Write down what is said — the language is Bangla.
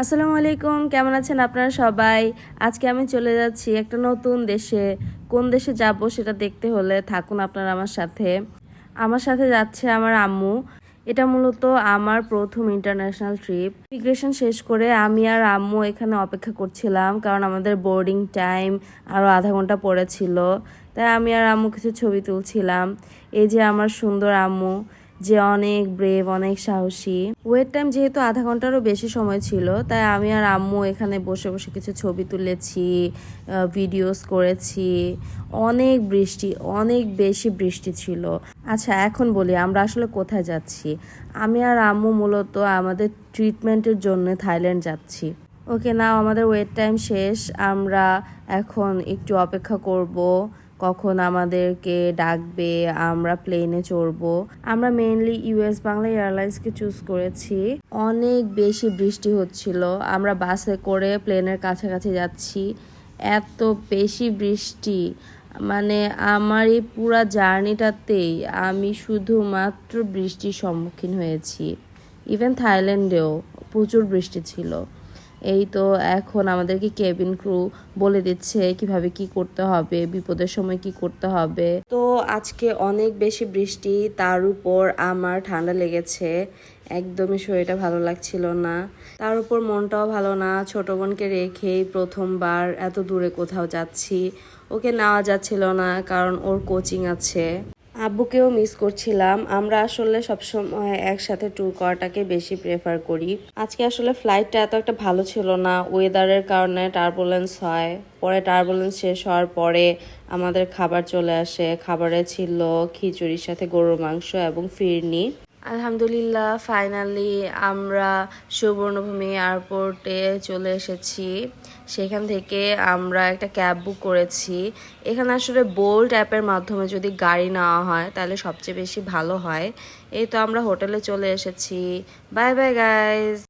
আসসালামু আলাইকুম, কেমন আছেন আপনারা সবাই? আজকে আমি চলে যাচ্ছি একটা নতুন দেশে। কোন দেশে যাব সেটা দেখতে হলে থাকুন আপনারা আমার সাথে। আমার সাথে যাচ্ছে আমার আম্মু। এটা মূলত আমার প্রথম ইন্টারন্যাশনাল ট্রিপ ইমিগ্রেশন শেষ করে আমি আর আম্মু এখানে অপেক্ষা করছিলাম, কারণ আমাদের বোর্ডিং টাইম আরও আধা ঘণ্টা পড়েছিল। তাই আমি আর আম্মু কিছু ছবি তুলছিলাম। এই যে আমার সুন্দর আম্মু। যে অনেক ব্রেভ অনেক সাহসী। ওয়েট টাইম যেহেতু আধা ঘন্টারও বেশি সময় ছিল, তাই আমি আর আম্মু এখানে বসে বসে কিছু ছবি তুলেছি ভিডিওস করেছি। অনেক বৃষ্টি, অনেক বেশি বৃষ্টি ছিল। আচ্ছা এখন বলি, আমরা আসলে কোথায় যাচ্ছি? আমি আর আম্মু মূলত আমাদের ট্রিটমেন্টের জন্য থাইল্যান্ড যাচ্ছি। ওকে নাও আমাদের ওয়েট টাইম শেষ। আমরা এখন একটু অপেক্ষা করব। কখন আমাদেরকে ডাকবে, আমরা প্লেনে চড়বো। আমরা মেইনলি ইউএস বাংলা এয়ারলাইন্সকে চুজ করেছি। অনেক বেশি বৃষ্টি হচ্ছিল। আমরা বাসে করে প্লেনের কাছাকাছি যাচ্ছি। এত বেশি বৃষ্টি। মানে আমার এই পুরা জার্নিটাতেই আমি শুধুমাত্র বৃষ্টির সম্মুখীন হয়েছি। ইভেন থাইল্যান্ডেও প্রচুর বৃষ্টি ছিল। এই তো এখন আমাদেরকে কেবিন ক্রু বলে দিচ্ছে কীভাবে কি করতে হবে, বিপদের সময় কি করতে হবে। তো আজকে অনেক বেশি বৃষ্টি, তার উপর আমার ঠান্ডা লেগেছে। একদমই শরীরটা ভালো লাগছিল না। তার উপর মনটাও ভালো না। ছোট বোনকে রেখেই প্রথমবার এত দূরে কোথাও যাচ্ছি। ওকে নেওয়া যাচ্ছিল না, কারণ ওর কোচিং আছে। আব্বুকেও মিস করছিলাম। আমরা আসলে সবসময় একসাথে ট্যুর করাটাকে বেশি প্রেফার করি। আজকে আসলে ফ্লাইটটা এত একটা ভালো ছিল না। ওয়েদারের কারণে টার্বুলেন্স হয়। পরে টার্বুলেন্স শেষ হওয়ার পরে আমাদের খাবার চলে আসে। খাবারে ছিল খিচুড়ির সাথে গরুর মাংস এবং ফিরনি। আলহামদুলিল্লাহ ফাইনালি আমরা সুবর্ণভূমি এয়ারপোর্টে চলে এসেছি। সেখান থেকে আমরা একটা ক্যাব বুক করেছি। এখানে আসলে বোল্ট অ্যাপের মাধ্যমে যদি গাড়ি নেওয়া হয়, তাহলে সবচেয়ে বেশি ভালো হয়। এই তো আমরা হোটেলে চলে এসেছি। Bye bye guys